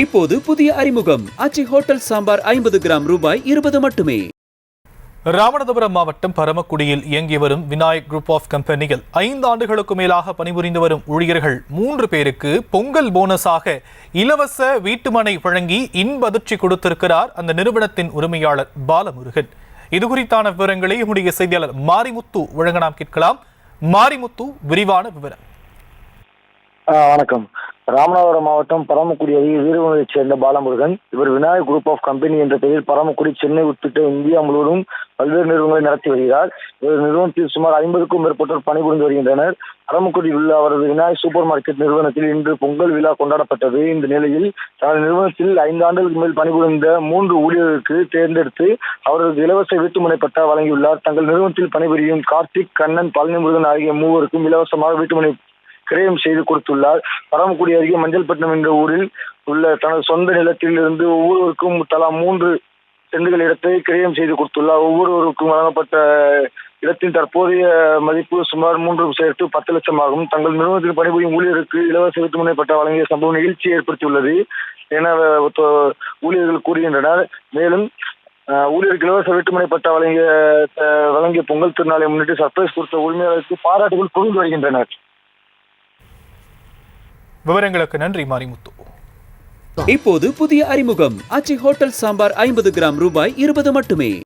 இப்போது புதிய அறிமுகம். அச்சி ஹோட்டல் சாம்பார் ஐம்பது கிராம் ரூபாய் இருபது மட்டுமே. ராமநாதபுரம் மாவட்டம் பரமக்குடியில் இயங்கி வரும் விநாயக் குரூப் ஆஃப் கம்பெனியில் ஐந்து ஆண்டுகளுக்கு மேலாக பணிபுரிந்து வரும் ஊழியர்கள் மூன்று பேருக்கு பொங்கல் போனஸாக இலவச வீட்டுமனை வழங்கி இன்ப அதிர்ச்சி கொடுத்திருக்கிறார் அந்த நிறுவனத்தின் உரிமையாளர் பாலமுருகன். இது குறித்தான விவரங்களை நம்முடைய செய்தியாளர் மாரிமுத்து வழங்க நாம் கேட்கலாம். மாரிமுத்து விரிவான விவரம். வணக்கம். ராமநாதபுரம் மாவட்டம் பரமக்குடி அருகே வீரவனைச் சேர்ந்த பாலமுருகன். இவர் விநாயக் குரூப் ஆஃப் கம்பெனி என்ற பெயரில் பரமக்குடி சென்னை உட்பட்ட இந்தியா முழுவதும் பல்வேறு நிறுவனங்களை நடத்தி வருகிறார். இவர் நிறுவனத்தில் சுமார் ஐம்பதுக்கும் மேற்பட்டோர் பணிபுரிந்து வருகின்றனர். பரமக்குடியில் உள்ள அவரது விநாயக் சூப்பர் மார்க்கெட் நிறுவனத்தில் இன்று பொங்கல் விழா கொண்டாடப்பட்டது. இந்த நிலையில் தனது நிறுவனத்தில் ஐந்து ஆண்டுகளுக்கு மேல் பணிபுரிந்த மூன்று ஊழியர்களுக்கு தேர்ந்தெடுத்து அவரது இலவச வீட்டுமனை பட்டா வழங்கியுள்ளார். தங்கள் நிறுவனத்தில் பணிபுரியும் கார்த்திக் கண்ணன் பழனிமுருகன் ஆகிய மூவருக்கும் இலவசமாக வீட்டுமனை கிரயம் செய்து கொடுத்துள்ளார். பரமக்குடி அருகே மஞ்சள்பட்டினம் என்ற ஊரில் உள்ள தனது சொந்த நிலத்தில் இருந்து ஒவ்வொருவருக்கும் தலா மூன்று செண்டுகள் இடத்தை கிரயம் செய்து கொடுத்துள்ளார். ஒவ்வொருவருக்கும் வழங்கப்பட்ட இடத்தின் தற்போதைய மதிப்பு சுமார் மூன்று சேர்த்து பத்து லட்சம் ஆகும். தங்கள் நிறுவனத்தில் பணிபுரியும் ஊழியருக்கு இலவச வீட்டுமனை பட்டா வழங்கிய சம்பவம் நிகழ்ச்சி ஏற்படுத்தியுள்ளது என தொ- ஊழியர்கள் கூறுகின்றனர். மேலும் ஊழியருக்கு இலவச வீட்டுமனை பட்டா வழங்கிய வழங்கிய பொங்கல் திருநாளை முன்னிட்டு சர்ப்ரைஸ் கொடுத்த உரிமையாளருக்கு பாராட்டுகள் குவிந்து வருகின்றனர். விவரங்களுக்கு நன்றி மாரிமுத்து இப்போது புதிய அறிமுகம். அச்சி ஹோட்டல் சாம்பார் ஐம்பது கிராம் ரூபாய் இருபது மட்டுமே.